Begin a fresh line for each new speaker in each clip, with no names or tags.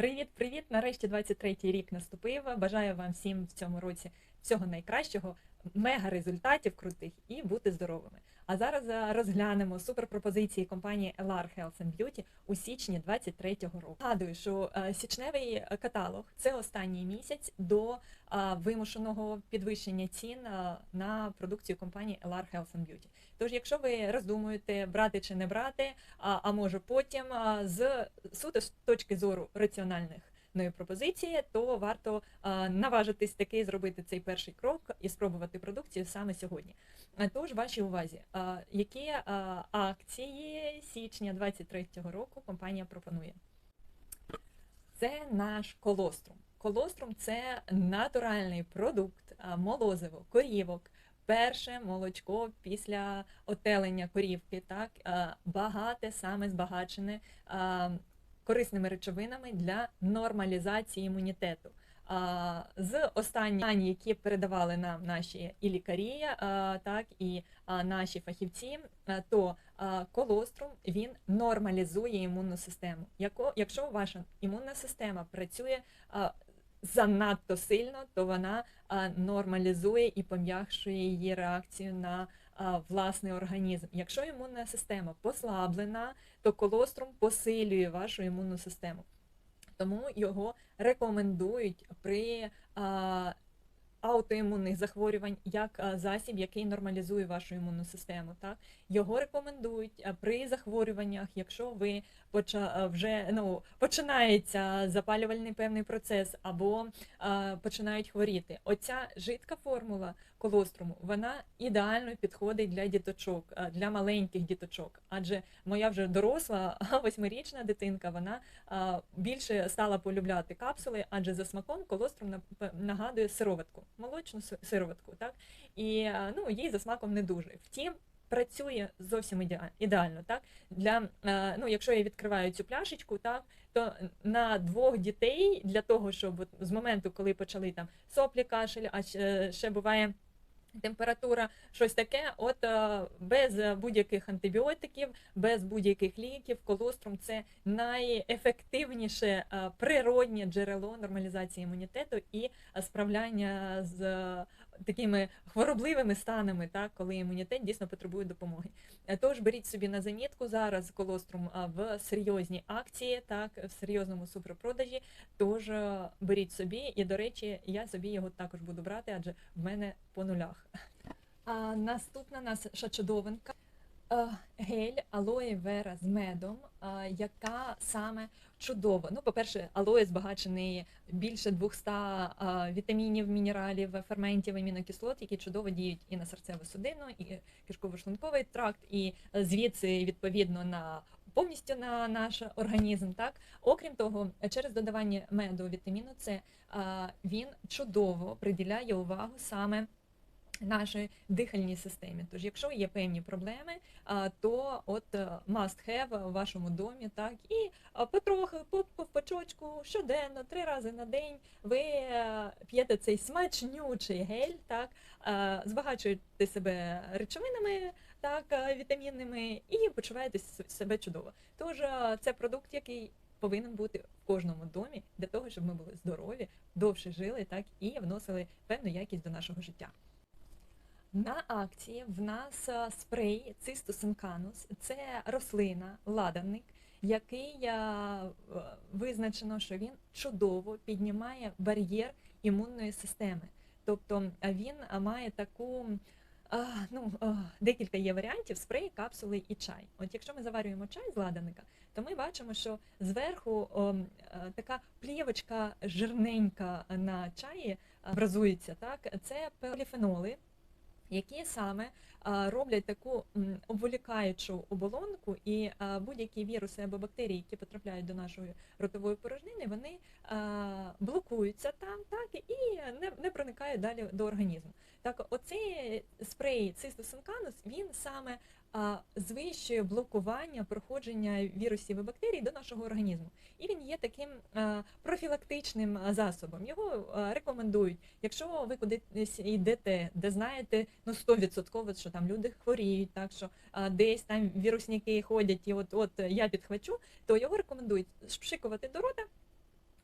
Привіт-привіт! Нарешті 23-й рік наступив. Бажаю вам всім в цьому році всього найкращого, мега результатів крутих і бути здоровими. А зараз е, розглянемо суперпропозиції компанії LR Health and Beauty у січні 23-го року. Нагадую, що е, січневий каталог це останній місяць до е, вимушеного підвищення цін на продукцію компанії LR Health and Beauty. Тож, якщо ви роздумуєте брати чи не брати, а може потім з суто з точки зору раціональних пропозиції, то варто а, наважитись таки зробити цей перший крок і спробувати продукцію саме сьогодні. Тож, вашій увазі, а, які а, акції січня 23-го року компанія пропонує? Це наш колострум. Колострум це натуральний продукт, молозиво, корівок, перше молочко після отелення корівки, так е, багате, саме збагачене е, корисними речовинами для нормалізації імунітету. Е, з останніх, які передавали нам наші і лікарі, так і наші фахівці, то колострум він нормалізує імунну систему. Якщо ваша імунна система працює занадто сильно, то вона нормалізує і пом'якшує її реакцію на власний організм. Якщо імунна система послаблена, то колострум посилює вашу імунну систему. Тому його рекомендують при аутоімунних захворювань як засіб, який нормалізує вашу імунну систему. Так його рекомендують при захворюваннях, якщо ви вже ну починається запалювальний певний процес або починають хворіти. Оця жидка формула колоструму вона ідеально підходить для діточок, для маленьких діточок. Адже моя вже доросла восьмирічна дитинка, вона більше стала полюбляти капсули, адже за смаком колострум нагадує сироватку, молочну сироватку. Так і ну їй за смаком не дуже. Втім. Працює зовсім ідеально, так для ну, якщо я відкриваю цю пляшечку, так то на двох дітей для того, щоб з моменту, коли почали там соплі кашель, а ще буває. Температура, щось таке, от е, без будь-яких антибіотиків, без будь-яких ліків, колострум це найефективніше е, природнє джерело нормалізації імунітету і справляння з такими хворобливими станами, так, коли імунітет дійсно потребує допомоги. Е, тож беріть собі на замітку зараз колострум в серйозній акції, так, в серйозному суперпродажі. Тож беріть собі, і, до речі, я собі його також буду брати, адже в мене по нулях. А Наступна нас чудовинка гель алоє вера з медом, яка саме чудова. Ну, по-перше, алоє збагачений більше 200 вітамінів, мінералів, ферментів, амінокислот, які чудово діють і на серцеву судину, і кишково-шлунковий тракт, і звідси відповідно на повністю на наш організм. Так, окрім того, через додавання меду вітаміну С він чудово приділяє увагу саме нашій дихальній системі. Тож, якщо є певні проблеми, то от е, must have в вашому домі, так і потрохи по почочку щоденно, три рази на день ви е, п'єте цей смачнючий гель, так збагачуєте себе речовинами, так вітамінними, і почуваєте себе чудово. Тож е, це продукт, який повинен бути в кожному домі для того, щоб ми були здорові, довше жили, так і вносили певну якість до нашого життя. На акції в нас е, спрей цистус інканус. Це рослина, ладанник, який е, визначено, що він чудово піднімає бар'єр імунної системи. Тобто він має таку, ну, декілька є варіантів спрей, капсули і чай. От якщо ми заварюємо чай з ладаника, то ми бачимо, що зверху е, така плівочка жирненька на чаї образується. Так? Це поліфеноли які саме роблять таку обволікаючу оболонку, і будь-які віруси або бактерії, які потрапляють до нашої ротової порожнини, вони блокуються там, так і не не проникають далі до організму. Так, оцей спрей цистосинканус, він саме звищує блокування проходження вірусів і бактерій до нашого організму. І він є таким профілактичним засобом. Його рекомендують, якщо ви кудись йдете, де знаєте ну 100%, що там люди хворіють, так що десь там вірусники ходять, і от от я підхвачу, то його рекомендують шпшикувати до рота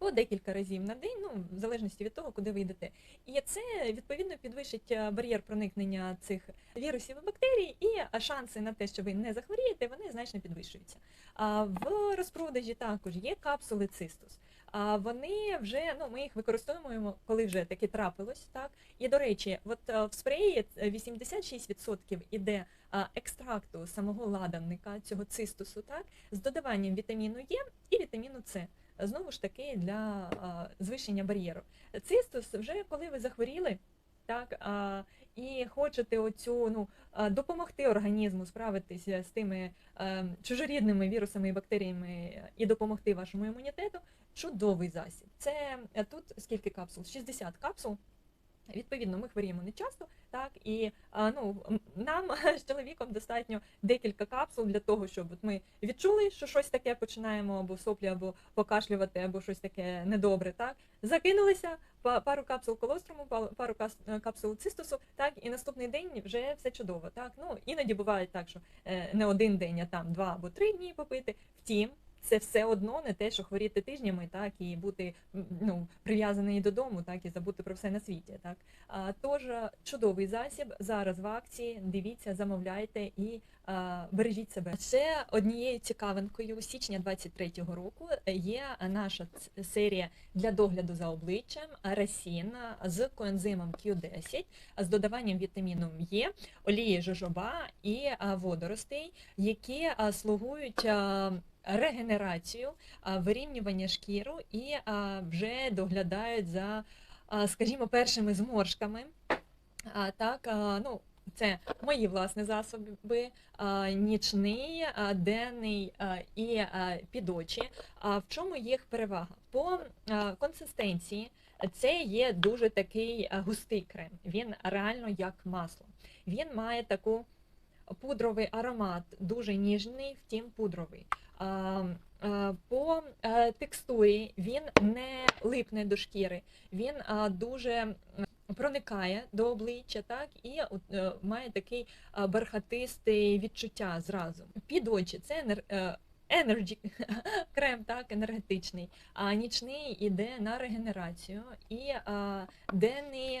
або декілька разів на день, ну в залежності від того, куди ви йдете. І це відповідно підвищить е, бар'єр проникнення цих вірусів і бактерій, і е, шанси на те, що ви не захворієте, вони значно підвищуються. В розпродажі також є капсули цистус. А вони вже ну ми їх використовуємо, коли вже таке трапилось. Так і до речі, от е, в спреї 86% іде екстракту самого ладанника цього цистусу, так з додаванням вітаміну Е і вітаміну С. Знову ж таки для звищення бар'єру. Цистус, вже коли ви захворіли, так і хочете оцю ну допомогти організму справитися з тими чужорідними вірусами і бактеріями і допомогти вашому імунітету. Чудовий засіб. Це е, тут скільки капсул? 60 капсул. Відповідно, ми хворіємо не часто, так і ну нам з чоловіком достатньо декілька капсул для того, щоб от ми відчули, що щось таке починаємо або соплі, або покашлювати, або щось таке недобре. Так закинулися па- пару капсул колоструму, па- пару капсул цистусу, так і наступний день вже все чудово. Так ну іноді буває так, що е, не один день, а там два або три дні попити. Втім. Це все одно не те, що хворіти тижнями, так і бути ну прив'язаний додому, так і забути про все на світі. Так а, тож е, чудовий засіб зараз в акції. Дивіться, замовляйте і а, бережіть себе. Ще однією цікавинкою січня 23-го року є наша серія для догляду за обличчям Расін з коензимом Q10, з додаванням вітаміну Е, олії жожоба і водоростей, які слугують. Регенерацію, вирівнювання шкіру і вже доглядають за, скажімо, першими зморшками. Так, ну, це мої власні засоби, нічний, денний і підочі. А в чому їх перевага? По консистенції це є дуже такий густий крем. Він реально як масло. Він має таку пудровий аромат, дуже ніжний, втім пудровий. По е, текстурі він не липне до шкіри, він дуже проникає до обличчя, так і е, має такий а, бархатистий відчуття зразу. Під очі це енер- е, крем, так, енергетичний, а нічний іде на регенерацію, і денний,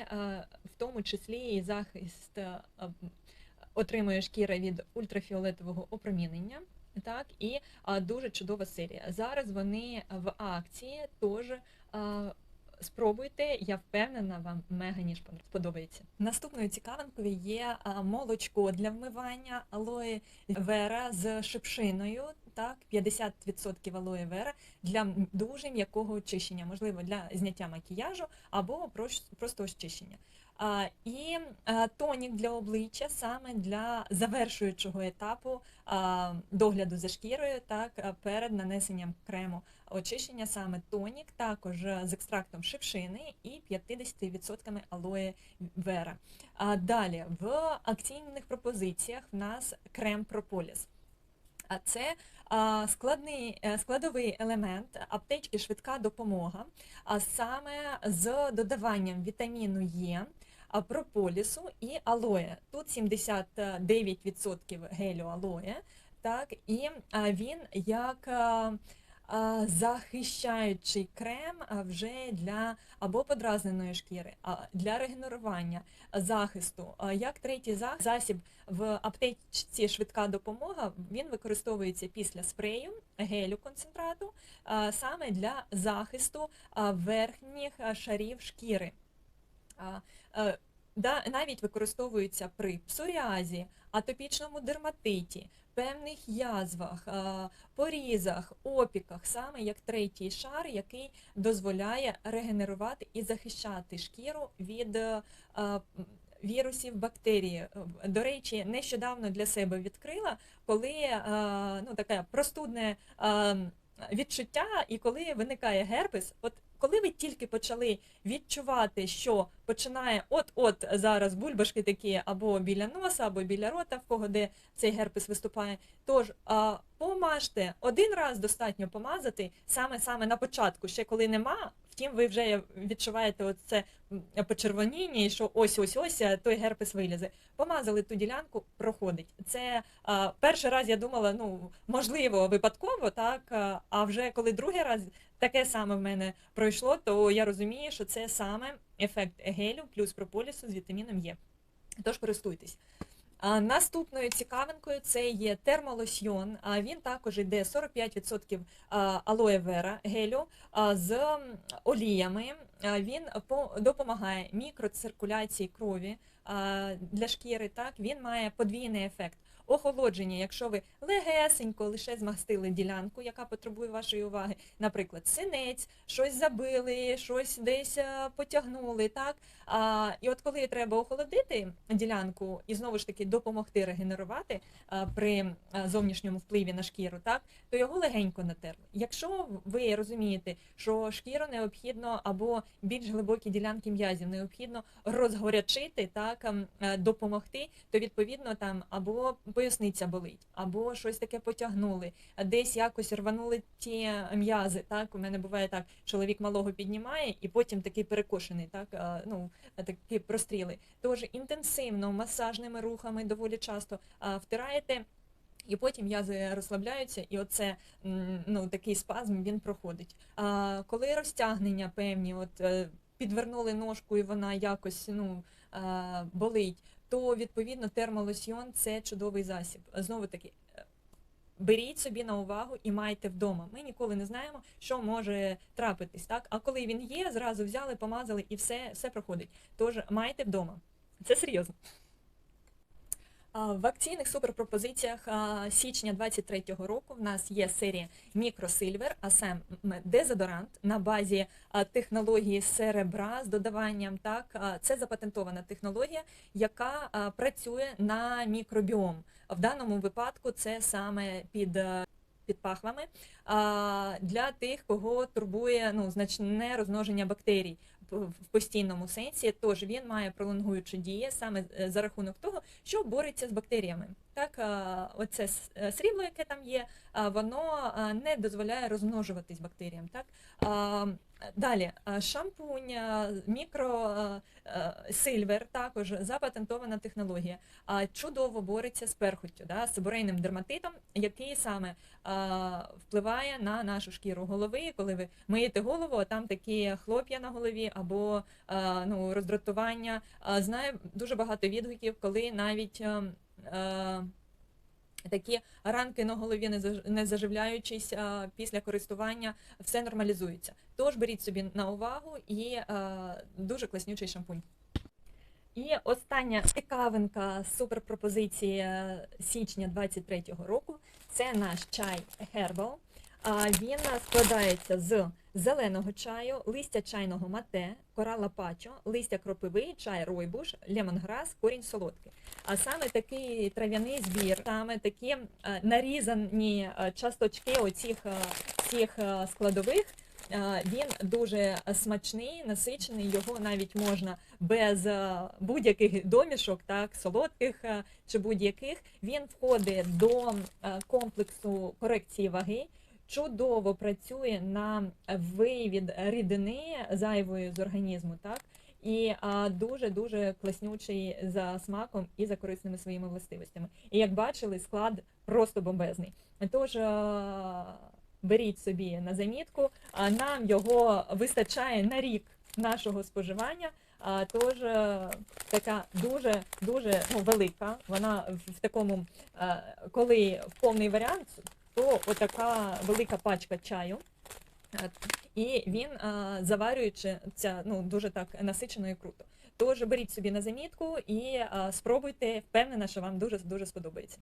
в тому числі і захист отримує шкіра від ультрафіолетового опромінення. Так, і а, дуже чудова серія. Зараз вони в акції, тож спробуйте, я впевнена, вам мега ніж сподобається. Наступною цікавинкою є молочко для вмивання алоє вера з шипшиною. Так, 50% алоє вера для дуже м'якого очищення, можливо, для зняття макіяжу або просто очищення. А, і а, тонік для обличчя саме для завершуючого етапу а, догляду за шкірою, так перед нанесенням крему очищення, саме тонік, також з екстрактом шипшини і 50% алоє вера. А далі в акційних пропозиціях в нас крем прополіс. А це складний е, складовий елемент аптечки швидка допомога, а саме з додаванням вітаміну Е, прополісу і алоє. Тут 79% гелю алоє, так, і він як а, захищаючий крем вже для або подразненої шкіри, а для регенерування, захисту. Як третій засіб в аптечці швидка допомога, він використовується після спрею, гелю концентрату, саме для захисту верхніх шарів шкіри. Е, да, навіть використовується при псоріазі, атопічному дерматиті, певних язвах, порізах, опіках, саме як третій шар, який дозволяє регенерувати і захищати шкіру від е, м, вірусів, бактерій. Е, До речі, нещодавно для себе відкрила, коли е, ну, таке простудне е, відчуття, і коли виникає герпес, от коли ви тільки почали відчувати, що починає от-от зараз бульбашки такі або біля носа, або біля рота, в кого де цей герпес виступає. Тож а, помажте один раз достатньо помазати саме саме на початку, ще коли нема Втім, ви вже відчуваєте оце почервоніння, і що ось ось ось той герпес вилізе. Помазали ту ділянку, проходить. Це а, перший раз я думала, ну можливо, випадково, так. А вже коли другий раз таке саме в мене пройшло, то я розумію, що це саме ефект гелю плюс прополісу з вітаміном Е. Тож користуйтесь. Наступною цікавинкою це є термолосьйон. Він також йде 45% а, алоє вера гелю з оліями. Він по- допомагає мікроциркуляції крові для шкіри. Так він має подвійний ефект. Охолодження, якщо ви легесенько лише змастили ділянку, яка потребує вашої уваги, наприклад, синець, щось забили, щось десь е, потягнули, так а, і от коли треба охолодити ділянку і знову ж таки допомогти регенерувати а, при зовнішньому впливі на шкіру, так то його легенько натерли. Якщо ви розумієте, що шкіру необхідно або більш глибокі ділянки м'язів необхідно розгорячити, так ем, е, допомогти, то відповідно там або поясниця болить, або щось таке потягнули, а десь якось рванули ті м'язи. Так у мене буває так, чоловік малого піднімає і потім такий перекошений, так ну такі простріли. Тож інтенсивно масажними рухами доволі часто втираєте. І потім м'язи розслабляються, і оце ну, такий спазм він проходить. А коли розтягнення певні, от е, підвернули ножку і вона якось ну, болить, то відповідно термолосьйон це чудовий засіб. Знову таки. е, Беріть собі на увагу і майте вдома. Ми ніколи не знаємо, що може трапитись, так? А коли він є, зразу взяли, помазали і все, все проходить. Тож майте вдома. Це серйозно. В акційних суперпропозиціях січня 23-го року в нас є серія мікросильвер, а саме дезодорант на базі технології серебра з додаванням. Так, це запатентована технологія, яка працює на мікробіом. В даному випадку це саме під е, під пахвами для тих, кого турбує ну, значне розмноження бактерій в постійному сенсі. Тож він має пролонгуючу дію саме е, за рахунок того, що бореться з бактеріями. Так, оце е, срібло, яке там є, воно не дозволяє розмножуватись бактеріям. Так? Далі шампунь, а, мікро а, а, сильвер, також запатентована технологія. А, Чудово бореться з перхоттю, да, з сибурейним дерматитом, який саме впливає на нашу шкіру голови. Коли ви миєте голову, а там такі хлоп'я на голові або ну, роздратування. Знаю дуже багато відгуків, коли навіть. Е, Такі ранки на голові, не заживляючись після користування, все нормалізується. Тож беріть собі на увагу і дуже класнючий шампунь. І остання цікавинка суперпропозиції е, січня 23-го року це наш чай Herbal. Він складається з зеленого чаю, листя чайного мате, кора лапачо, листя кропиви, чай ройбуш, лемонграс, корінь солодкий. А саме такий трав'яний збір, саме такі е, нарізані е, часточки оцих е, всіх складових. Він дуже смачний, насичений. Його навіть можна без будь-яких домішок, так солодких чи будь-яких. Він входить до комплексу корекції ваги. Чудово працює на вивід рідини зайвої з організму, так і а, дуже дуже класнючий за смаком і за корисними своїми властивостями. І як бачили, склад просто бомбезний. Тож а, беріть собі на замітку, а нам його вистачає на рік нашого споживання. А, тож така дуже дуже ну, велика. Вона в, такому, коли в повний варіант, то отака велика пачка чаю. Е, І він е, заварюючи це ну дуже так насичено і круто. Тож беріть собі на замітку і е, спробуйте, впевнена, що вам дуже дуже сподобається.